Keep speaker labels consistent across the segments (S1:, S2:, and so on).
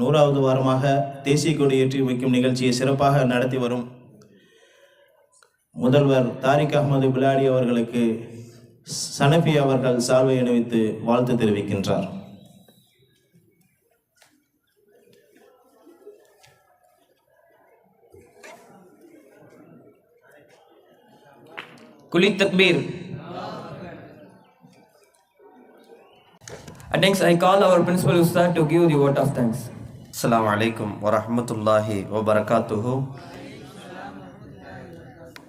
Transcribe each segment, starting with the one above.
S1: நூறாவது வாரமாக தேசிய கொடி ஏற்றி வைக்கும் நிகழ்ச்சியை சிறப்பாக நடத்தி வரும் முதல்வர் தாரிக் அகமது பிலாடி அவர்களுக்கு சனபி அவர்கள் சால்வை அணிவித்து வாழ்த்து தெரிவிக்கின்றார்
S2: Kuli Takbir. And next, I call our principal Ustad to give the vote of thanks.
S3: அஸ்லாம் வலைக்கம் வரமத்துல்லாஹி வபரகாத்துஹு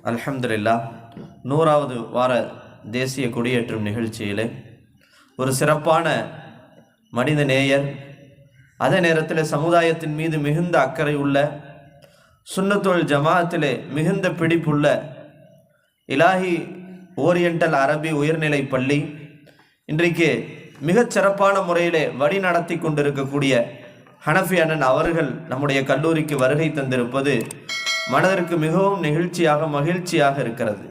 S3: அல்ஹம்துலில்லா நூறாவது வார தேசிய கொடியேற்றும் நிகழ்ச்சியிலே ஒரு சிறப்பான மனித நேயர் அதே நேரத்தில் சமுதாயத்தின் மீது மிகுந்த அக்கறை உள்ள சுண்ணத்தொழில் ஜமாத்திலே மிகுந்த பிடிப்புள்ள இலாஹி ஓரியண்டல் அரபி உயர்நிலை பள்ளி இன்றைக்கு மிகச் சிறப்பான முறையிலே வழி நடத்தி கொண்டிருக்கக்கூடிய ஹனஃபி அண்ணன் அவர்கள் நம்முடைய கல்லூரிக்கு வருகை தந்திருப்பது மனதிற்கு மிகவும் நெகிழ்ச்சியாக மகிழ்ச்சியாக இருக்கிறது.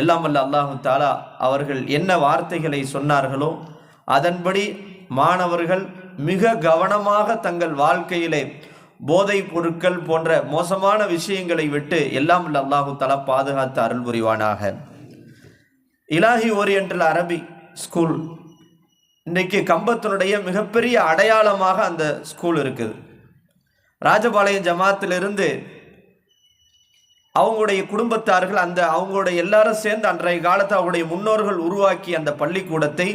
S3: எல்லாம் வல்ல அல்லாஹு தாலா அவர்கள் என்ன வார்த்தைகளை சொன்னார்களோ அதன்படி மாணவர்கள் மிக கவனமாக தங்கள் வாழ்க்கையிலே போதைப் பொருட்கள் போன்ற மோசமான விஷயங்களை விட்டு எல்லாம் வல்ல அல்லாஹு தாலா பாதுகாத்து அருள் புரிவானாக. இலாஹி ஓரியண்டல் அரபி ஸ்கூல் இன்றைக்கு கம்பத்தினுடைய மிகப்பெரிய அடையாளமாக அந்த ஸ்கூல் இருக்குது. ராஜபாளையம் ஜமாத்திலிருந்து அவங்களுடைய குடும்பத்தார்கள் அந்த அவங்களுடைய எல்லாரும் சேர்ந்து அன்றைய காலத்தில் அவருடைய முன்னோர்கள் உருவாக்கி அந்த பள்ளிக்கூடத்தை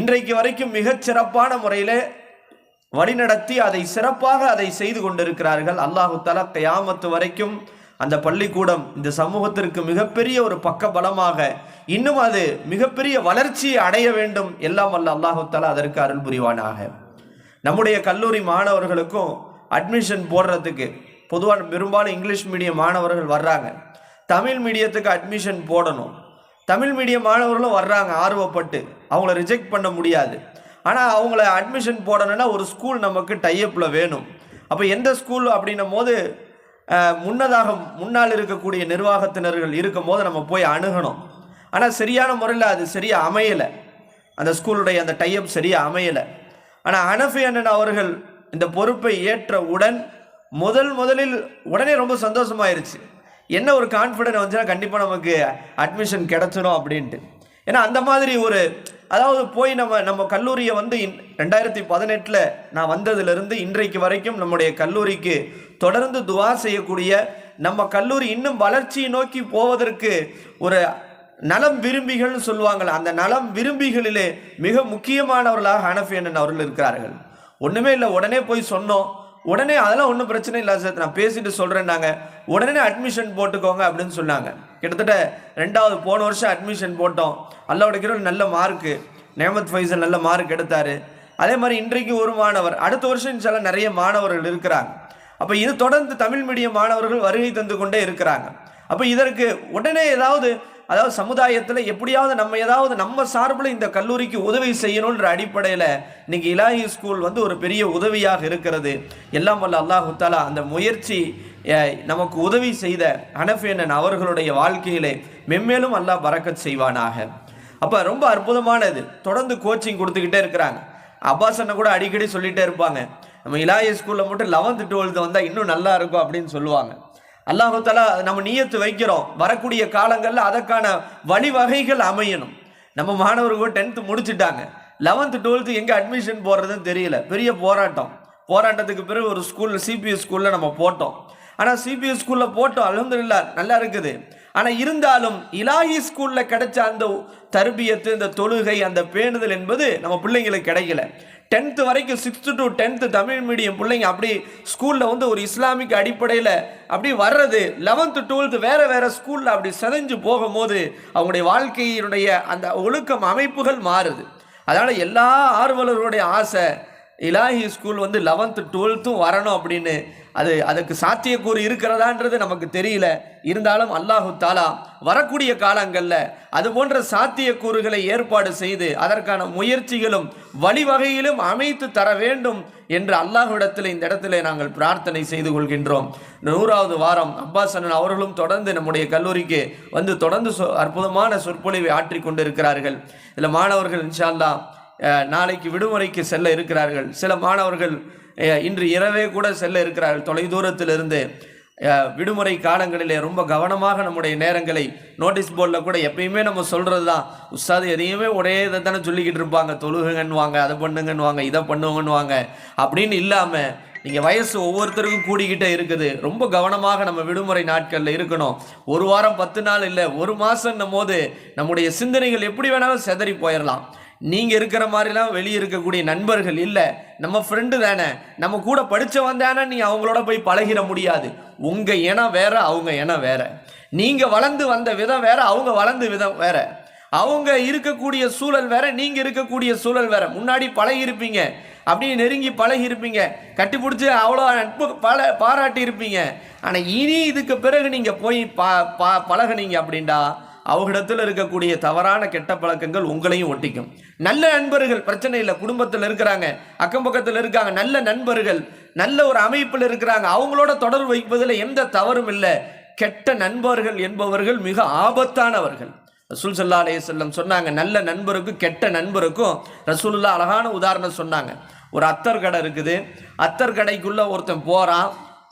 S3: இன்றைக்கு வரைக்கும் மிகச் சிறப்பான முறையில் வழிநடத்தி அதை சிறப்பாக அதை செய்து கொண்டிருக்கிறார்கள். அல்லாஹு தலா கயாமத்து வரைக்கும் அந்த பள்ளிக்கூடம் இந்த சமூகத்திற்கு மிகப்பெரிய ஒரு பக்க பலமாக இன்னும் அது மிகப்பெரிய வளர்ச்சியை அடைய வேண்டும் எல்லாம் வல்ல அல்லாஹால அதற்கு அருள் புரிவானாக. நம்முடைய கல்லூரி மாணவர்களுக்கும் அட்மிஷன் போடுறதுக்கு பொதுவாக பெரும்பாலும் இங்கிலீஷ் மீடியம் மாணவர்கள் வர்றாங்க. தமிழ் மீடியத்துக்கு அட்மிஷன் போடணும். தமிழ் மீடியம் மாணவர்களும் வர்றாங்க ஆர்வப்பட்டு. அவங்கள ரிஜெக்ட் பண்ண முடியாது. ஆனால் அவங்கள அட்மிஷன் போடணும்னா ஒரு ஸ்கூல் நமக்கு டைஅப்பில் வேணும். அப்போ எந்த ஸ்கூல் அப்படின்னும் போது முன்னதாக முன்னால் இருக்கக்கூடிய நிர்வாகத்தினர்கள் இருக்கும் போது நம்ம போய் அணுகணும். ஆனால் சரியான முறையில் அது சரியாக அமையலை. அந்த ஸ்கூலுடைய அந்த டைஅப் சரியாக அமையலை. ஆனால் அனஃபி அண்ணன் அவர்கள் இந்த பொறுப்பை ஏற்றவுடன் முதல் முதலில் உடனே ரொம்ப சந்தோஷமாயிருச்சு. என்ன ஒரு கான்ஃபிடென்ட் வந்துச்சுன்னா கண்டிப்பாக நமக்கு அட்மிஷன் கிடச்சிடும் அப்படின்ட்டு. ஏன்னா அந்த மாதிரி ஒரு அதாவது போய் நம்ம நம்ம கல்லூரியை வந்து இன் ரெண்டாயிரத்தி பதினெட்டில் நான் வந்ததுலேருந்து இன்றைக்கு வரைக்கும் நம்முடைய கல்லூரிக்கு தொடர்ந்து துவா செய்யக்கூடிய நம்ம கல்லூரி இன்னும் வளர்ச்சியை நோக்கி போவதற்கு ஒரு நலம் விரும்பிகள்னு சொல்லுவாங்கள்ல அந்த நலம் விரும்பிகளிலே மிக முக்கியமானவர்களாக ஹனஃபி அண்ணன் அவர்கள் இருக்கிறார்கள். ஒன்றுமே இல்லை உடனே போய் சொன்னோம். உடனே அதெல்லாம் ஒன்றும் பிரச்சனை இல்லை சார். நான் பேசிட்டு சொல்கிறேன்னாங்க உடனே அட்மிஷன் போட்டுக்கோங்க அப்படின்னு சொன்னாங்க. கிட்டத்தட்ட ரெண்டாவது போன வருஷம் அட்மிஷன் போட்டோம். அல்லாவோட ஒரு நல்ல மார்க்கு நேமத் ஃபைசல் நல்ல மார்க் எடுத்தார். அதே மாதிரி இன்றைக்கு ஒரு மாணவர் அடுத்த வருஷம் இன்ஷால்லா நிறைய மாணவர்கள் இருக்கிறாங்க. அப்போ இது தொடர்ந்து தமிழ் மீடியம் மாணவர்கள் வருகை தந்து கொண்டே இருக்கிறாங்க. அப்போ இதற்கு உடனே ஏதாவது அதாவது சமுதாயத்தில் எப்படியாவது நம்ம ஏதாவது நம்ம சார்பில் இந்த கல்லூரிக்கு உதவி செய்யணுன்ற அடிப்படையில் இன்னைக்கு இலாஹி ஸ்கூல் வந்து ஒரு பெரிய உதவியாக இருக்கிறது. எல்லாம் வல்ல அல்லாஹு தாலா அந்த முயற்சி நமக்கு உதவி செய்த அனஃபேனன் அவர்களுடைய வாழ்க்கையிலே மென்மேலும் அல்லாஹ் பறக்கத் செய்வானாக. அப்போ ரொம்ப அற்புதமானது. தொடர்ந்து கோச்சிங் கொடுத்துக்கிட்டே இருக்கிறாங்க. அப்பாஸ் அண்ணன் கூட அடிக்கடி சொல்லிகிட்டே இருப்பாங்க. நம்ம இலாய ஸ்கூலில் மட்டும் லெவன்த்து டுவெல்த்து வந்தால் இன்னும் நல்லா இருக்கும் அப்படின்னு சொல்லுவாங்க. அல்லாஹு நம்ம நீயத்து வைக்கிறோம். வரக்கூடிய காலங்களில் அதற்கான வழிவகைகள் அமையணும். நம்ம மாணவர்கள் டென்த்து முடிச்சிட்டாங்க. லெவன்த்து டுவெல்த்து எங்கே அட்மிஷன் போடுறதுன்னு தெரியல. பெரிய போராட்டம். போராட்டத்துக்கு பிறகு ஒரு ஸ்கூலில் சிபிஎஸ் ஸ்கூலில் நம்ம போட்டோம். ஆனால் சிபிஎஸ் ஸ்கூலில் போட்டோம். அல்ஹம்துலில்லாஹ் நல்லா இருக்குது. ஆனால் இருந்தாலும் இலாஹி ஸ்கூலில் கிடைச்ச அந்த தர்பியத்து இந்த தொழுகை அந்த பேணுதல் என்பது நம்ம பிள்ளைங்களுக்கு கிடைக்கல. டென்த்து வரைக்கும் sixth to tenth Tamil medium பிள்ளைங்க அப்படி ஸ்கூலில் வந்து ஒரு இஸ்லாமிக் அடிப்படையில் அப்படி வர்றது லெவன்த்து டுவெல்த்து வேறு வேறு ஸ்கூலில் அப்படி செதஞ்சு போகும்போது அவங்களுடைய வாழ்க்கையினுடைய அந்த ஒழுக்கம் அமைப்புகள் மாறுது. அதனால் எல்லா ஆர்வலர்களுடைய ஆசை இலாஹி ஸ்கூல் வந்து லெவன்த்து டுவெல்த்தும் வரணும் அப்படின்னு அது அதுக்கு சாத்தியக்கூறு இருக்கிறதான்றது நமக்கு தெரியல. இருந்தாலும் அல்லாஹு தாலா வரக்கூடிய காலங்களில் அது போன்ற சாத்தியக்கூறுகளை ஏற்பாடு செய்து அதற்கான முயற்சிகளும் வழிவகையிலும் அமைத்து தர வேண்டும் என்று அல்லாஹ்விடத்தில் இந்த இடத்துல நாங்கள் பிரார்த்தனை செய்து கொள்கின்றோம். நூறாவது வாரம் அப்பாஸ் அண்ணன் அவர்களும் தொடர்ந்து நம்முடைய கல்லூரிக்கு வந்து தொடர்ந்து சொ- அற்புதமான சொற்பொழிவை ஆற்றிக் கொண்டிருக்கிறார்கள். இதில் மாணவர்கள் இன்ஷால்லா நாளைக்கு விடுமுறைக்கு செல்ல இருக்கிறார்கள். சில மாணவர்கள் இன்று இரவே கூட செல்ல இருக்கிறார்கள். தொலைதூரத்திலிருந்து விடுமுறை காலங்களிலே ரொம்ப கவனமாக நம்முடைய நேரங்களை நோட்டீஸ் போர்டில் கூட எப்பயுமே நம்ம சொல்கிறது தான் உஸ்தாது எதையுமே ஒரே இதை தானே சொல்லிக்கிட்டு இருப்பாங்க. தொழுகுங்கன்னுவாங்க அதை பண்ணுங்கன்னுவாங்க இதை பண்ணுங்கன்னுவாங்க. அப்படின்னு இல்லாமல் நீங்கள் வயசு ஒவ்வொருத்தருக்கும் கூடிக்கிட்டே இருக்குது. ரொம்ப கவனமாக நம்ம விடுமுறை நாட்களில் இருக்கணும். ஒரு வாரம் பத்து நாள் இல்லை ஒரு மாதம் போது நம்முடைய சிந்தனைகள் எப்படி வேணாலும் செதறி போயிடலாம் நீங்கள் இருக்கிற மாதிரிலாம் வெளியே இருக்கக்கூடிய நண்பர்கள் இல்லை. நம்ம ஃப்ரெண்டு தானே. நம்ம கூட படித்தவன் தானே நீ அவங்களோட போய் பழகிட முடியாது. உங்கள் இனம் வேற அவங்க இனம் வேற. நீங்கள் வளர்ந்து வந்த விதம் வேற அவங்க வளர்ந்த விதம் வேற. அவங்க இருக்கக்கூடிய சூழல் வேற நீங்க இருக்கக்கூடிய சூழல் வேற. முன்னாடி பழகி இருப்பீங்க அப்படியே நெருங்கி பழகி இருப்பீங்க கட்டிப்பிடிச்சி அவ்வளோ நட்பு பல பாராட்டி இருப்பீங்க ஆனால் இனி இதுக்கு பிறகு நீங்கள் போய் பா பா பழகுனீங்க அப்படின்டா அவங்களிடத்தில் இருக்கக்கூடிய தவறான கெட்ட பழக்கங்கள் உங்களையும் ஒட்டிக்கும். நல்ல நண்பர்கள் பிரச்சனை இல்லை குடும்பத்தில் இருக்கிறாங்க அக்கம் பக்கத்தில் இருக்காங்க நல்ல நண்பர்கள் நல்ல ஒரு அமைப்பில் இருக்கிறாங்க அவங்களோட தொடர்பு வைப்பதில் எந்த தவறும் இல்லை. கெட்ட நண்பர்கள் என்பவர்கள் மிக ஆபத்தானவர்கள். ரசூல் சல்லா அலையம் சொன்னாங்க நல்ல நண்பருக்கும் கெட்ட நண்பருக்கும் ரசூலுல்லா அழகான உதாரணம் சொன்னாங்க. ஒரு அத்தர் கடை இருக்குது அத்தர் கடைக்குள்ளே ஒருத்தன் போகிறான்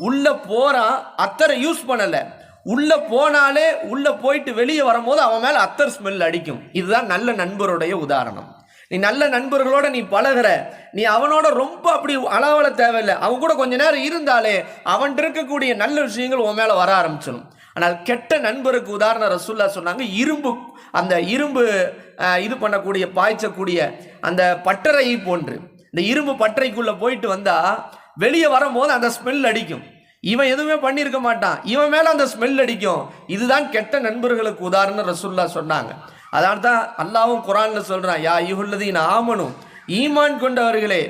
S3: உள்ளே போகிறான் அத்தரை யூஸ் பண்ணலை. உள்ளே போனாலே உள்ளே போயிட்டு வெளியே வரும்போது அவன் மேலே அத்தர் ஸ்மெல் அடிக்கும். இதுதான் நல்ல நண்பருடைய உதாரணம். நீ நல்ல நண்பர்களோட நீ பழகுற. நீ அவனோட ரொம்ப அப்படி அளவில் தேவையில்லை. அவன் கூட கொஞ்ச நேரம் இருந்தாலே அவன் இருக்கக்கூடிய நல்ல விஷயங்கள் உன் மேலே வர ஆரம்பிச்சிடும். ஆனால் கெட்ட நண்பருக்கு உதாரணம் ரசுல்லா சொன்னாங்க இரும்பு அந்த இரும்பு இது பண்ணக்கூடிய பாய்ச்சக்கூடிய அந்த பட்டறையை போன்று. இந்த இரும்பு பட்டறைக்குள்ளே போயிட்டு வந்தால் வெளியே வரும்போது அந்த ஸ்மெல் அடிக்கும். இவன் எதுவுமே பண்ணியிருக்க மாட்டான். இவன் மேலே அந்த ஸ்மெல் அடிக்கும். இதுதான் கெட்ட நண்பர்களுக்கு உதாரணம் ரசுல்லா சொன்னாங்க. அதனால தான் அல்லாவும் குரான்ல சொல்கிறான் யா இகுல்லதீன் ஆமனும் ஈமான் கொண்டவர்களே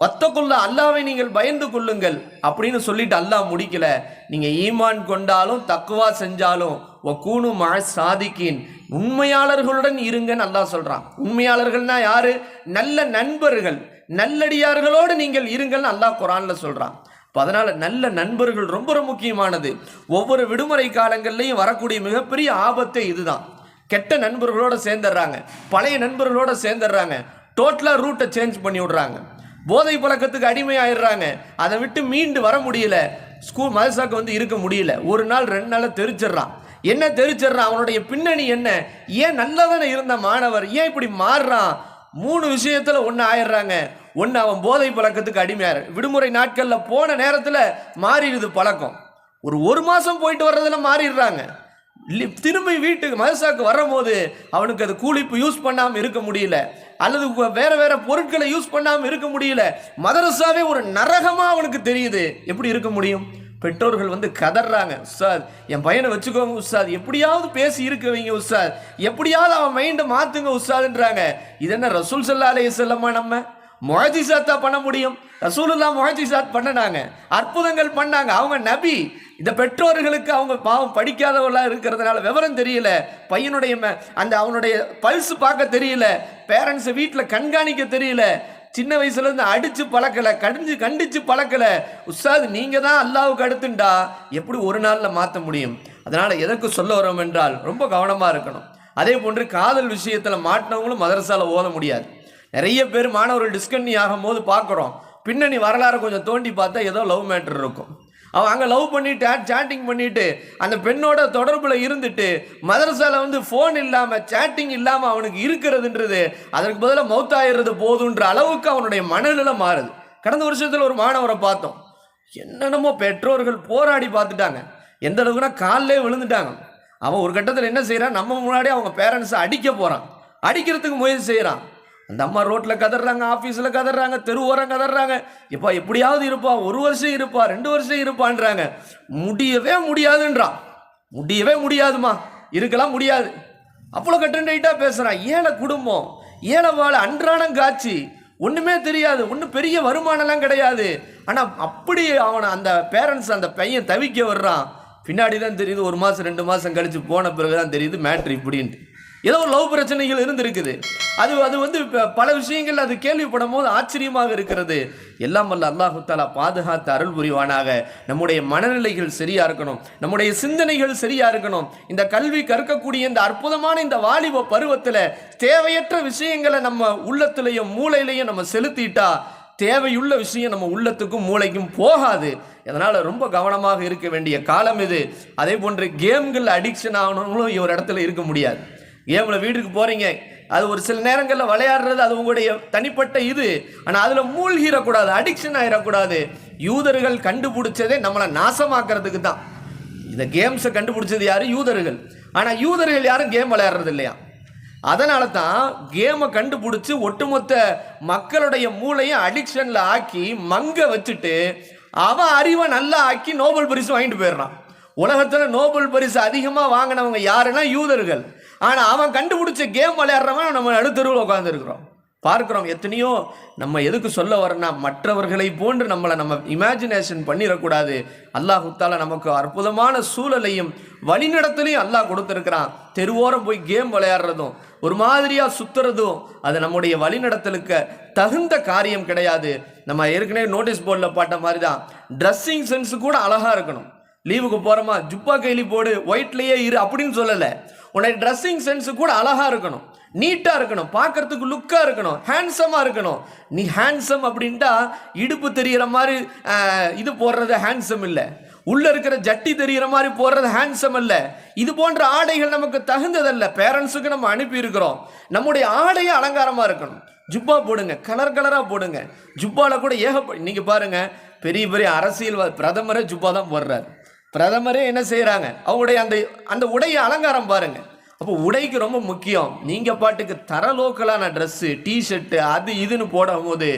S3: ஒத்தக்குள்ள அல்லாவை நீங்கள் பயந்து கொள்ளுங்கள். அப்படின்னு சொல்லிட்டு அல்லாஹ் முடிக்கல. நீங்கள் ஈமான் கொண்டாலும் தக்குவா செஞ்சாலும் ஒக்கூனு மா சாதிக்கின் உண்மையாளர்களுடன் இருங்கன்னு அல்லாஹ் சொல்கிறான் உண்மையாளர்கள்னா யாரு? நல்ல நண்பர்கள். நல்லடியார்களோடு நீங்கள் இருங்கள்னு அல்லாஹ் குரான்ல சொல்கிறான் இப்போ அதனால் நல்ல நண்பர்கள் ரொம்ப ரொம்ப முக்கியமானது. ஒவ்வொரு விடுமுறை காலங்கள்லையும் வரக்கூடிய மிகப்பெரிய ஆபத்தே இதுதான். கெட்ட நண்பர்களோட சேர்ந்துடுறாங்க. பழைய நண்பர்களோட சேர்ந்துடுறாங்க. டோட்டலாக ரூட்டை சேஞ்ச் பண்ணி விடுறாங்க. போதை பழக்கத்துக்கு அடிமையாயிடுறாங்க. அதை விட்டு மீண்டு வர முடியல. ஸ்கூல் மதசாக்கு வந்து இருக்க முடியல. ஒரு நாள் ரெண்டு நாள் தெரிச்சிடுறான். என்ன தெரிச்சிடுறான்? அவனுடைய பின்னணி என்ன? ஏன் நல்லதானே இருந்த மாணவர்? ஏன் இப்படி மாறுறான்? மூணு விஷயத்தில் ஒன்று ஆயிடுறாங்க. ஒன்று அவன் போதை பழக்கத்துக்கு அடிமையாரு. விடுமுறை நாட்களில் போன நேரத்தில் மாறிடுது பழக்கம். ஒரு ஒரு மாதம் போயிட்டு வர்றதுல மாறிடுறாங்க. திரும்பி வீட்டுக்கு மதுசாக்கு வரும்போது அவனுக்கு அது கூலிப்பு யூஸ் பண்ணாமல் இருக்க முடியல. அல்லது வேற வேற பொருட்களை யூஸ் பண்ணாமல் இருக்க முடியல. மதரசாவே ஒரு நரகமாக அவனுக்கு தெரியுது. எப்படி இருக்க முடியும்? பெற்றோர்கள் வந்து கதறாங்க உஸ்தாத் என் பையனை வச்சுக்கோங்க உஸ்தாத். எப்படியாவது பேசி இருக்க வைங்க உஸ்தாத். எப்படியாவது அவன் மைண்டை மாத்துங்க உஸ்தாதுன்றாங்க. இது என்ன ரசூல் சல்லா செல்லம்மா நம்ம? முஹஜிசாத்தா பண்ண முடியும். ரசூலுல்லா முஹஜிசாத் பண்ணனாங்க. அற்புதங்கள் பண்ணாங்க. அவங்க நபி. இந்த பெற்றோர்களுக்கு அவங்க பாவம் படிக்காதவர்களாக இருக்கிறதுனால விவரம் தெரியல. பையனுடைய ம- அந்த அவனுடைய பல்ஸ் பார்க்க தெரியல. பேரண்ட்ஸை வீட்டில் கண்காணிக்க தெரியல. சின்ன வயசுலேருந்து அடித்து பழக்கலை பழக்கல கடிஞ்சு கண்டித்து பழக்கல. உஸ்தாது நீங்கள் தான் அல்லாவுக்கு அடுத்துண்டா? எப்படி ஒரு நாளில் மாற்ற முடியும்? அதனால் எதற்கு சொல்ல வரோம் என்றால் ரொம்ப கவனமாக இருக்கணும். அதே போன்று காதல் விஷயத்தில் மாட்டினவங்களும் மதரசாவில் ஓத முடியாது. நிறைய பேர் மாணவர்கள் டிஸ்கன்னி ஆகும் போது பார்க்குறோம். பின்னணி வரலாறு கொஞ்சம் தோண்டி பார்த்தா ஏதோ லவ் மேட்டர் இருக்கும். அவன் அங்கே லவ் பண்ணிட்டு சேட்டிங் பண்ணிட்டு அந்த பெண்ணோட தொடர்பில் இருந்துட்டு மதரசாவில் வந்து ஃபோன் இல்லாமல் சேட்டிங் இல்லாமல் அவனுக்கு இருக்கிறதுன்றது அதற்கு பதிலாக மௌத்தாயிடுறது போதுன்ற அளவுக்கு அவனுடைய மனநிலை மாறுது. கடந்த வருஷத்தில் ஒரு மாணவரை பார்த்தோம். என்னென்னமோ பெற்றோர்கள் போராடி பார்த்துட்டாங்க. எந்த அளவுக்குனா காலிலே விழுந்துட்டாங்க. அவன் ஒரு கட்டத்தில் என்ன செய்கிறான் நம்ம முன்னாடி அவங்க பேரண்ட்ஸை அடிக்க போகிறான் அடிக்கிறதுக்கு முயற்சி செய்கிறான் அந்த அம்மா ரோட்டில் கதறாங்க ஆஃபீஸில் கதறாங்க தெருவோரம் கதறாங்க இப்போ எப்படியாவது இருப்பா ஒரு வருஷம் இருப்பா ரெண்டு வருஷம் இருப்பான்றாங்க. முடியவே முடியாதுன்றான் முடியவே முடியாதுமா. இருக்கலாம் முடியாது. அவ்வளோ கட்டண்டைட்டாக பேசுகிறான் ஏழை குடும்பம் ஏழை வாழ அன்றாடம் காட்சி. ஒன்றுமே தெரியாது. ஒன்றும் பெரிய வருமானம்லாம் கிடையாது. ஆனால் அப்படி அவனை அந்த பேரண்ட்ஸ் அந்த பையன் தவிக்க வர்றான். பின்னாடி தான் தெரியுது ஒரு மாதம் ரெண்டு மாதம் கழித்து போன பிறகு தான் தெரியுது மேட்ரு இப்படின்ட்டு. ஏதோ ஒரு லவ் பிரச்சனைகள் இருந்திருக்குது. அது அது வந்து பல விஷயங்கள் அது கேள்விப்படும் போது ஆச்சரியமாக இருக்கிறது. எல்லாம் வல்ல அல்லாஹு தாலா பாதுகாத்து அருள் புரிவானாக. நம்முடைய மனநிலைகள் சரியாக இருக்கணும். நம்முடைய சிந்தனைகள் சரியாக இருக்கணும். இந்த கல்வி கற்கக்கூடிய இந்த அற்புதமான இந்த வாலிப பருவத்தில் தேவையற்ற விஷயங்களை நம்ம உள்ளத்திலையும் மூளையிலையும் நம்ம செலுத்திட்டா தேவையுள்ள விஷயம் நம்ம உள்ளத்துக்கும் மூளைக்கும் போகாது. அதனால் ரொம்ப கவனமாக இருக்க வேண்டிய காலம் இது. அதே போன்று கேம்கள் அடிக்ஷன் ஆகணும்னும் ஒரு இடத்துல இருக்க முடியாது. கேமில் வீட்டுக்கு போறீங்க? அது ஒரு சில நேரங்களில் விளையாடுறது அது உங்களுடைய தனிப்பட்ட இது. ஆனால் அதில் மூழ்கிடக்கூடாது அடிக்ஷன் ஆகிடக்கூடாது யூதர்கள் கண்டுபிடிச்சதே நம்மளை நாசமாக்குறதுக்கு தான். இந்த கேம்ஸை கண்டுபிடிச்சது யார்? யூதர்கள். ஆனால் யூதர்கள் யாரும் கேம் விளையாடுறது இல்லையா? அதனால தான் கேமை கண்டுபிடிச்சி ஒட்டுமொத்த மக்களுடைய மூளையை அடிக்ஷனில் ஆக்கி மங்க வச்சுட்டு அவன் அறிவை நல்லா ஆக்கி நோபல் பரிசு வாங்கிட்டு போயிடுறான். உலகத்தில் நோபல் பரிசு அதிகமாக வாங்கினவங்க யாருன்னா யூதர்கள். ஆனால் அவன் கண்டுபிடிச்ச கேம் விளையாடுறவன் நம்ம நடுத்தருவில் உட்காந்துருக்குறோம் பார்க்குறோம் எத்தனையோ நம்ம எதுக்கு சொல்ல வரேன்னா மற்றவர்களை போன்று நம்மளை நம்ம இமேஜினேஷன் பண்ணிடக்கூடாது. அல்லாஹ் தாலா நமக்கு அற்புதமான சூழலையும் வழிநடத்தலையும் அல்லாஹ் கொடுத்துருக்கிறான். தெருவோரம் போய் கேம் விளையாடுறதும் ஒரு மாதிரியாக சுற்றுறதும் அது நம்முடைய வழிநடத்தலுக்கு தகுந்த காரியம் கிடையாது. நம்ம ஏற்கனவே நோட்டீஸ் போர்டில் பாட்ட மாதிரி தான் ட்ரெஸ்ஸிங் சென்ஸ் கூட அழகாக இருக்கணும். லீவுக்கு போகிறோமா ஜுப்பா கைலி போடு ஒயிட்லேயே இரு அப்படின்னு சொல்லலை. உன்னுடைய ட்ரெஸ்ஸிங் சென்ஸு கூட அழகாக இருக்கணும். நீட்டாக இருக்கணும். பார்க்கறதுக்கு லுக்காக இருக்கணும். ஹேண்ட்ஸமாக இருக்கணும். நீ ஹேண்ட்ஸம் அப்படின்ட்டா இடுப்பு தெரிகிற மாதிரி இது போடுறது ஹேண்ட்ஸம் இல்லை. உள்ளே இருக்கிற ஜட்டி தெரிகிற மாதிரி போடுறது ஹேண்ட்ஸம் அல்ல இது போன்ற ஆடைகள் நமக்கு தகுந்ததல்ல. பேரண்ட்ஸுக்கு நம்ம அனுப்பியிருக்கிறோம் நம்முடைய ஆடையும் அலங்காரமாக இருக்கணும். ஜுப்பா போடுங்க. கலர் கலராக போடுங்க. ஜுப்பாவில் கூட ஏகப்ப இன்றைக்கி பாருங்கள் பெரிய பெரிய அரசியல் பிரதமரே ஜுப்பா தான் போடுறாரு. பிரதமரே என்ன செய்கிறாங்க அவங்களுடைய அந்த அந்த உடைய அலங்காரம் பாருங்கள் அப்போ உடைக்கு ரொம்ப முக்கியம். நீங்கள் பாட்டுக்கு தரலோக்கலான ட்ரெஸ்ஸு டிஷர்ட்டு அது இதுன்னு போடும்போது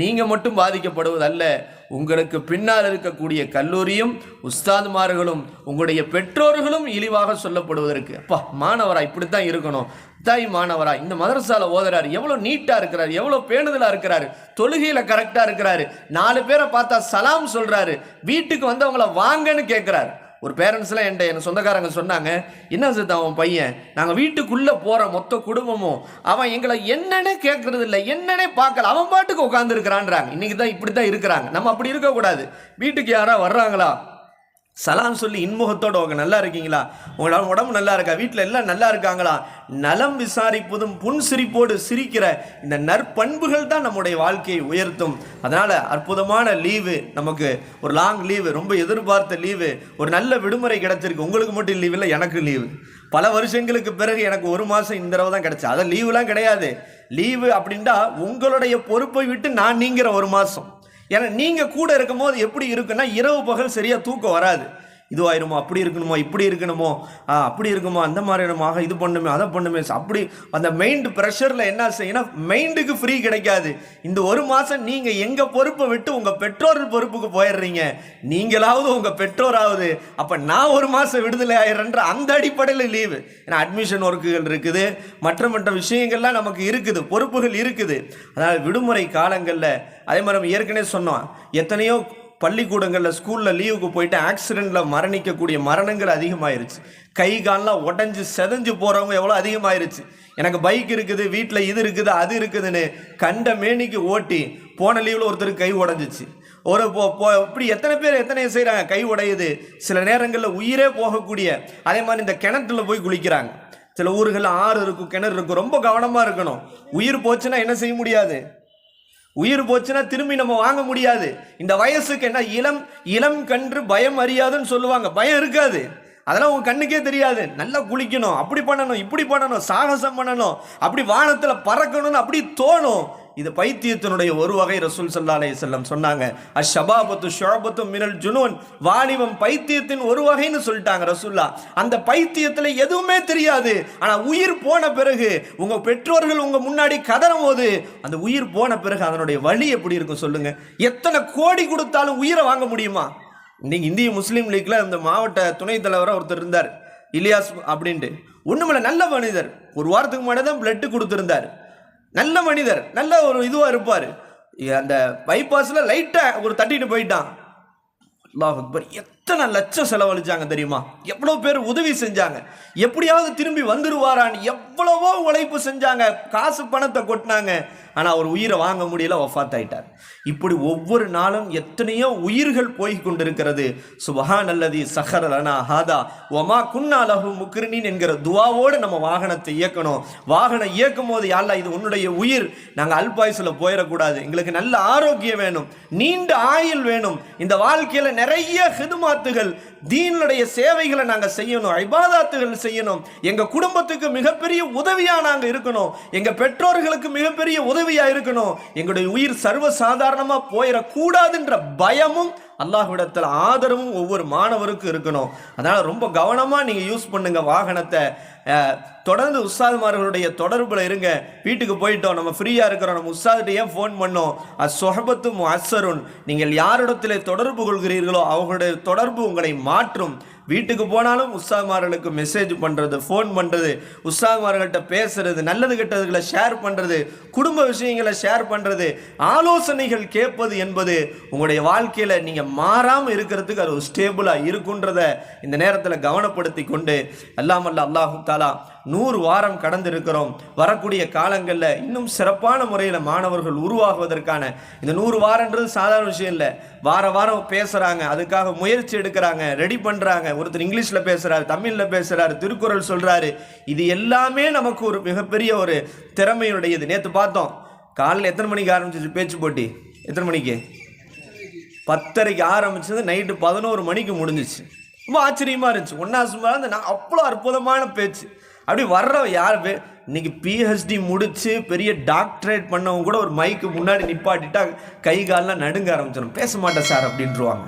S3: நீங்கள் மட்டும் பாதிக்கப்படுவதல்ல. உங்களுக்கு பின்னால் இருக்கக்கூடிய கல்லூரியும் உஸ்தாதுமார்களும் உங்களுடைய பெற்றோர்களும் இழிவாக சொல்லப்படுவதற்கு. அப்பா மாணவரா இப்படித்தான் இருக்கணும். தாய் மாணவரா இந்த மதரசால ஓதுறாரு எவ்வளோ நீட்டாக இருக்கிறாரு எவ்வளோ பேணுதலாக இருக்கிறாரு தொழுகையில் கரெக்டாக இருக்கிறாரு. நாலு பேரை பார்த்தா சலாம் சொல்கிறாரு வீட்டுக்கு வந்து அவங்கள வாங்கன்னு கேட்குறாரு ஒரு பேரண்ட்ஸ்லாம் என்கிட்ட என் சொந்தக்காரங்க சொன்னாங்க என்ன சித்த அவன் பையன்? நாங்கள் வீட்டுக்குள்ளே போகிற மொத்த குடும்பமும் அவன் எங்களை என்னன்னே கேட்கறது இல்லை என்னன்னே பார்க்கல. அவன் பாட்டுக்கு உட்காந்துருக்கிறான்றாங்க இன்றைக்கி தான் இப்படி தான் இருக்கிறாங்க. நம்ம அப்படி இருக்கக்கூடாது. வீட்டுக்கு யாராக வர்றாங்களா? சலாம் சொல்லி இன்முகத்தோடு உங்க நல்லா இருக்கீங்களா? உங்களோட உடம்பு நல்லா இருக்கா? வீட்டில் எல்லாம் நல்லா இருக்காங்களா? நலம் விசாரிப்பதும் புன் சிரிப்போடு சிரிக்கிற இந்த நற்பண்புகள் தான் நம்முடைய வாழ்க்கையை உயர்த்தும். அதனால் அற்புதமான லீவு நமக்கு. ஒரு லாங் லீவு ரொம்ப எதிர்பார்த்த லீவு ஒரு நல்ல விடுமுறை கிடச்சிருக்கு. உங்களுக்கு மட்டும் லீவு இல்லை எனக்கு லீவு. பல வருஷங்களுக்கு பிறகு எனக்கு ஒரு மாதம் இந்த தடவை தான் கிடச்சி அதை லீவுலாம் கிடையாது. லீவு அப்படின்ட்டா உங்களுடைய பொறுப்பை விட்டு நான் நீங்கிற ஒரு மாதம் ஏன்னா நீங்கள் கூட இருக்கும்போது எப்படி இருக்குன்னா இரவு பகல் சரியாக தூக்கம் வராது. இதுவாயிருமோ? அப்படி இருக்கணுமோ? இப்படி இருக்கணுமோ? அப்படி இருக்குமோ? அந்த மாதிரி ஆக இது பண்ணுமே அதை பண்ணுமே. அப்படி அந்த மைண்டு ப்ரெஷரில் என்ன செய்யணும் மைண்டுக்கு ஃப்ரீ கிடைக்காது. இந்த ஒரு மாதம் நீங்கள் எங்கள் பொறுப்பை விட்டு உங்கள் பெற்றோர் பொறுப்புக்கு போயிடுறீங்க? நீங்களாவது உங்கள் பெற்றோராவது. அப்போ நான் ஒரு மாதம் விடுதலை ஆயிடுறேன்ற அந்த அடிப்படையில் லீவு ஏன்னா அட்மிஷன் ஒர்க்குகள் இருக்குது. மற்ற மற்ற விஷயங்கள்லாம் நமக்கு இருக்குது. பொறுப்புகள் இருக்குது. அதனால் விடுமுறை காலங்களில் அதே மாதிரி நம்ம ஏற்கனவே சொன்னோம். எத்தனையோ பள்ளிக்கூடங்களில் ஸ்கூலில் லீவுக்கு போயிட்டு ஆக்சிடெண்ட்டில் மரணிக்கக்கூடிய மரணங்கள் அதிகமாயிருச்சு. கை கால்லாம் உடஞ்சி செதஞ்சு போகிறவங்க எவ்வளோ அதிகமாயிருச்சு. எனக்கு பைக் இருக்குது வீட்டில் இது இருக்குது அது இருக்குதுன்னு கண்ட மேனிக்கு ஓட்டி போன லீவில் ஒருத்தருக்கு கை உடஞ்சிச்சு. ஒரு போ போ இப்படி எத்தனை பேர் எத்தனை செய்கிறாங்க கை உடையுது. சில நேரங்களில் உயிரே போகக்கூடிய அதே மாதிரி இந்த கிணத்துல போய் குளிக்கிறாங்க. சில ஊர்களில் ஆறு இருக்கும் கிணறு இருக்கும் ரொம்ப கவனமாக இருக்கணும். உயிர் போச்சுன்னா என்ன செய்ய முடியாது? உயிர் போச்சுன்னா திரும்பி நம்ம வாங்க முடியாது. இந்த வயசுக்கு என்ன இளம் இளம் கன்று பயம் அறியாதுன்னு சொல்லுவாங்க. பயம் இருக்காது. அதெல்லாம் உங்க கண்ணுக்கே தெரியாது. நல்லா குளிக்கணும் அப்படி பண்ணணும் இப்படி பண்ணணும் சாகசம் பண்ணணும் அப்படி வானத்தில் பறக்கணும்னு அப்படி தோணும். இது பைத்தியத்தினுடைய ஒரு வகை ரசூல் சல்லா அலைஹி செல்லம் சொன்னாங்க. அஷபாபத்து ஷோபத்து மினல் ஜுனூன். வாலிபம் பைத்தியத்தின் ஒரு வகைன்னு சொல்லிட்டாங்க ரசூல்லா அந்த பைத்தியத்தில் எதுவுமே தெரியாது. ஆனால் உயிர் போன பிறகு உங்கள் பெற்றோர்கள் உங்கள் முன்னாடி கதறும் போது அந்த உயிர் போன பிறகு அதனுடைய வழி எப்படி இருக்கும் சொல்லுங்கள் எத்தனை கோடி கொடுத்தாலும் உயிரை வாங்க முடியுமா? இன்றைக்கி இந்திய முஸ்லீம் லீக்கில் இந்த மாவட்ட துணைத் தலைவராக ஒருத்தர் இருந்தார். இலியாஸ் அப்படின்ட்டு. ஒன்றுமில்ல நல்ல மனிதர். ஒரு வாரத்துக்கு முன்னாடி தான் பிளட்டு கொடுத்துருந்தார். நல்ல மனிதர் நல்ல ஒரு இதுவாக இருப்பார். அந்த பைபாஸில் லைட்டாக ஒரு தட்டிட்டு போயிட்டான். அல்லாஹ் அக்பர். எத்தனை லட்சம் செலவழிச்சாங்க தெரியுமா? எவ்வளோ பேர் உதவி செஞ்சாங்க. எப்படியாவது திரும்பி வந்துடுவாரான்னு எவ்வளவோ உழைப்பு செஞ்சாங்க. காசு பணத்தை கொட்டினாங்க. ஆனால் அவர் உயிரை வாங்க முடியல ஒஃபாத் ஆயிட்டார் இப்படி ஒவ்வொரு நாளும் எத்தனையோ உயிர்கள் போய் கொண்டிருக்கிறது. சுபஹான் அல்லதி சஹரலனா ஹாதா ஒமா குன்னா லஹு முக்ரினின் என்கிற துவாவோடு நம்ம வாகனத்தை இயக்கணும். வாகனம் இயக்கும் போது யாழ்லா இது உன்னுடைய உயிர். நாங்கள் அல்பாயுசில் போயிடக்கூடாது. எங்களுக்கு நல்ல ஆரோக்கியம் வேணும். நீண்ட ஆயுள் வேணும். இந்த வாழ்க்கையில நிறைய இபாதாத்துகள் தீனுடைய சேவைகளை நாங்க செய்யணும் ஐபாதாத்துகள் செய்யணும். எங்க குடும்பத்துக்கு மிகப்பெரிய உதவியா நாங்க இருக்கணும். எங்க பெற்றோர்களுக்கு மிகப்பெரிய உதவியா இருக்கணும். எங்களுடைய உயிர் சர்வ சாதாரணமா போயிடக்கூடாதுன்ற பயமும் அல்லாஹ்விடத்தில் ஆதரவும் ஒவ்வொரு மாணவருக்கும் இருக்கணும். அதனால் ரொம்ப கவனமாக நீங்கள் யூஸ் பண்ணுங்கள் வாகனத்தை. தொடர்ந்து உஸ்தாதுமார்களுடைய தொடர்பில் இருங்க. வீட்டுக்கு போயிட்டோம் நம்ம ஃப்ரீயாக இருக்கிறோம் நம்ம உஸ்தாதிட்ட ஏன் ஃபோன் பண்ணோம்? அஸ்வஹபத்தும் அசருன் நீங்கள் யாரிடத்திலே தொடர்பு கொள்கிறீர்களோ அவர்களுடைய தொடர்பு உங்களை மாற்றும். வீட்டுக்கு போனாலும் உற்சாகமார்களுக்கு மெசேஜ் பண்ணுறது ஃபோன் பண்ணுறது உற்சாகமார்கள்ட்ட பேசுறது நல்லது கெட்டதுகளை ஷேர் பண்ணுறது குடும்ப விஷயங்களை ஷேர் பண்ணுறது ஆலோசனைகள் கேட்பது என்பது உங்களுடைய வாழ்க்கையில் நீங்கள் மாறாமல் இருக்கிறதுக்கு அது ஒரு ஸ்டேபிளாக இருக்குன்றத இந்த நேரத்தில் கவனப்படுத்தி கொண்டு அல்லாமல்ல அல்லாஹு தாலா நூறு வாரம் கடந்திருக்கிறோம். வரக்கூடிய காலங்களில் இன்னும் சிறப்பான முறையில் மாணவர்கள் உருவாகுவதற்கான இந்த நூறு வாரன்றது சாதாரண விஷயம் இல்லை. வார வாரம் பேசுகிறாங்க அதுக்காக முயற்சி எடுக்கிறாங்க ரெடி பண்ணுறாங்க ஒருத்தர் இங்கிலீஷில் பேசுகிறாரு தமிழில் பேசுகிறாரு திருக்குறள் சொல்கிறாரு இது எல்லாமே நமக்கு ஒரு மிகப்பெரிய ஒரு திறமையுடையது. நேற்று பார்த்தோம் காலையில் எத்தனை மணிக்கு ஆரம்பிச்சிச்சு பேச்சு போட்டி? எத்தனை மணிக்கு? பத்தரைக்கு ஆரம்பிச்சது நைட்டு பதினோரு மணிக்கு முடிஞ்சிச்சு. ரொம்ப ஆச்சரியமா இருந்துச்சு. ஒன்றா சும்மா அந்த நான் அவ்வளோ அற்புதமான பேச்சு. அப்படி வர்றவன் யார் இன்னைக்கு பிஹெச்டி முடித்து பெரிய டாக்டரேட் பண்ணவங்க கூட ஒரு மைக்கு முன்னாடி நிப்பாட்டிட்டா கை கால்லாம் நடுங்க ஆரம்பிச்சிடும். பேச மாட்டேன் சார் அப்படின்ட்டுருவாங்க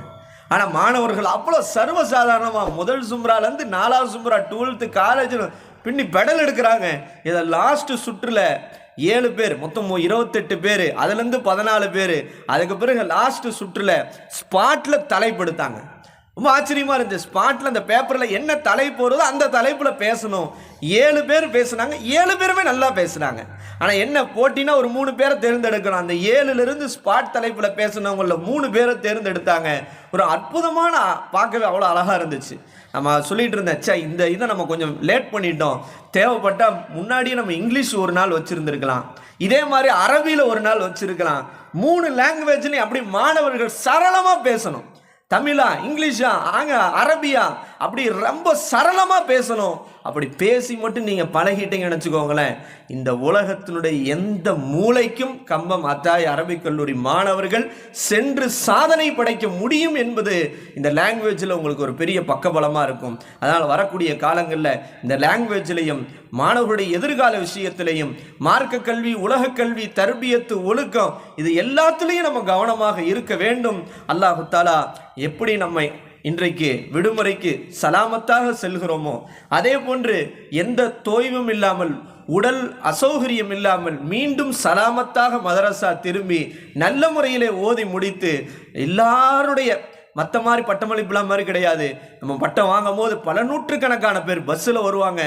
S3: ஆனால் மாணவர்கள் அவ்வளோ சர்வசாதாரணமாக முதல் சும்ராலேருந்து நாலாவது சும்ரா டுவெல்த்து காலேஜில் பின்னி பெடல் எடுக்கிறாங்க. இதை லாஸ்ட்டு சுற்றுல ஏழு பேர் மொத்தம் இருபத்தெட்டு பேர் அதுலேருந்து பதினாலு பேர். அதுக்கு பிறகு லாஸ்ட்டு சுற்றுல ஸ்பாட்டில் தலைப்படுத்தாங்க. ரொம்ப ஆச்சரியமா இருந்துச்சு. ஸ்பாட்டில் அந்த பேப்பரில் என்ன தலைப்பு வருதோ அந்த தலைப்பில் பேசணும். ஏழு பேர் பேசுனாங்க. ஏழு பேருமே நல்லா பேசுனாங்க. ஆனால் என்ன போட்டினா ஒரு மூணு பேரை தேர்ந்தெடுக்கணும். அந்த ஏழுலேருந்து ஸ்பாட் தலைப்பில் பேசுனவங்களில் மூணு பேரை தேர்ந்தெடுத்தாங்க. ஒரு அற்புதமான பார்க்கவே அவ்வளோ அழகாக இருந்துச்சு. நம்ம சொல்லிகிட்டு இருந்தேன் சே இந்த இதை நம்ம கொஞ்சம் லேட் பண்ணிட்டோம். தேவைப்பட்டால் முன்னாடியே நம்ம இங்கிலீஷ் ஒரு நாள் வச்சுருந்துருக்கலாம். இதே மாதிரி அரபியில் ஒரு நாள் வச்சிருக்கலாம். மூணு லாங்குவேஜ்லேயும் அப்படி மாணவர்கள் சரளமாக பேசணும். தமிழா இங்கிலீஷா ஆங்க அரபியா அப்படி ரொம்ப சரளமாக பேசணும். அப்படி பேசி மட்டும் நீங்கள் பழகிட்டீங்கன்னு வச்சுக்கோங்களேன் இந்த உலகத்தினுடைய எந்த மூலைக்கும் கம்பம் அத்தாய் அரபிக் கல்லூரி மாணவர்கள் சென்று சாதனை படைக்க முடியும் என்பது இந்த லாங்குவேஜில் உங்களுக்கு ஒரு பெரிய பக்கபலமாக இருக்கும். அதனால் வரக்கூடிய காலங்களில் இந்த லாங்குவேஜ்லேயும் மாணவர்களுடைய எதிர்கால விஷயத்திலையும் மார்க்க கல்வி உலக கல்வி தர்பியத்து ஒழுக்கம் இது எல்லாத்துலேயும் நம்ம கவனமாக இருக்க வேண்டும். அல்லாஹு தாலா எப்படி நம்மை இன்றைக்கு விடுமுறைக்கு சலாமத்தாக செல்கிறோமோ? அதே போன்று எந்த தோய்வும் இல்லாமல் உடல் அசௌகரியம் இல்லாமல் மீண்டும் சலாமத்தாக மதரசா திரும்பி நல்ல முறையிலே ஓதி முடித்து எல்லாருடைய மற்ற மாதிரி பட்டமளிப்புலாம் மாதிரி கிடையாது. நம்ம பட்டம் வாங்கும் போது பல நூற்றுக்கணக்கான பேர் பஸ்ஸில் வருவாங்க.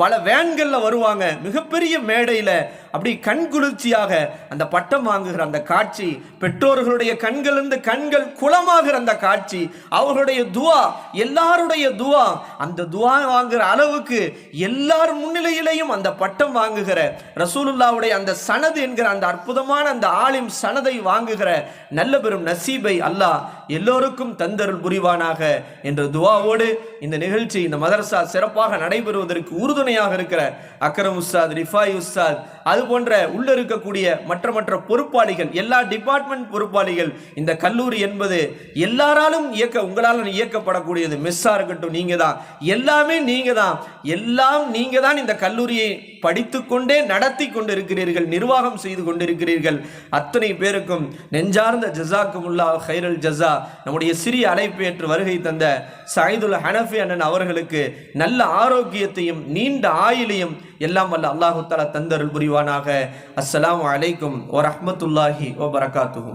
S3: பல வேன்களில் வருவாங்க. மிகப்பெரிய மேடையில் அப்படி கண்குளிர்ச்சியாக அந்த பட்டம் வாங்குகிற அந்த காட்சி பெற்றோர்களுடைய கண்களிலிருந்து கண்கள் குளமாகிற அந்த காட்சி அவர்களுடைய துவா எல்லாருடைய துவா அந்த துவா வாங்குகிற அளவுக்கு எல்லார் முன்னிலையிலையும் அந்த பட்டம் வாங்குகிற ரசூலுல்லாவுடைய அந்த சனது என்கிற அந்த அற்புதமான அந்த ஆலிம் சனதை வாங்குகிற நல்ல பெரும் நசீபை அல்லாஹ் எல்லோருக்கும் தந்தருள் புரிவானாக என்ற துவாவோடு இந்த நிகழ்ச்சி இந்த மதரசா சிறப்பாக நடைபெறுவதற்கு உறுதுணையாக இருக்கிற அக்ரம் உஸ்தாத் ரிஃபாய் உஸ்தாத் அது போன்ற உள்ள இருக்கக்கூடிய மற்ற மற்ற பொறுப்பாளிகள் எல்லா டிபார்ட்மெண்ட் பொறுப்பாளிகள் இந்த கல்லூரி என்பது எல்லாராலும் இயக்க உங்களால் இயக்கப்படக்கூடியது. மிஸ்ஸாக இருக்கட்டும் நீங்கள் தான் எல்லாமே நீங்கள் தான் எல்லாம் நீங்கள் தான் இந்த கல்லூரியை படித்து கொண்டே நடத்தி கொண்டிருக்கிறீர்கள் நிர்வாகம் செய்து கொண்டிருக்கிறீர்கள். அத்தனை பேருக்கும் நெஞ்சார்ந்த ஜசாக்குமுல்லா ஹைரல் ஜஸா நம்முடைய சிறிய அழைப்பேற்று வருகை தந்த சாயிதுல் ஹனஃபி அண்ணன் அவர்களுக்கு நல்ல ஆரோக்கியத்தையும் நீ நீண்ட ஆயிலையும் எல்லாம் வல்ல அல்லாஹு தலா தந்தருள் புரிவானாக. அஸ்ஸலாமு அலைக்கும் வரஹ்மத்துல்லாஹி வபரகாத்துஹு.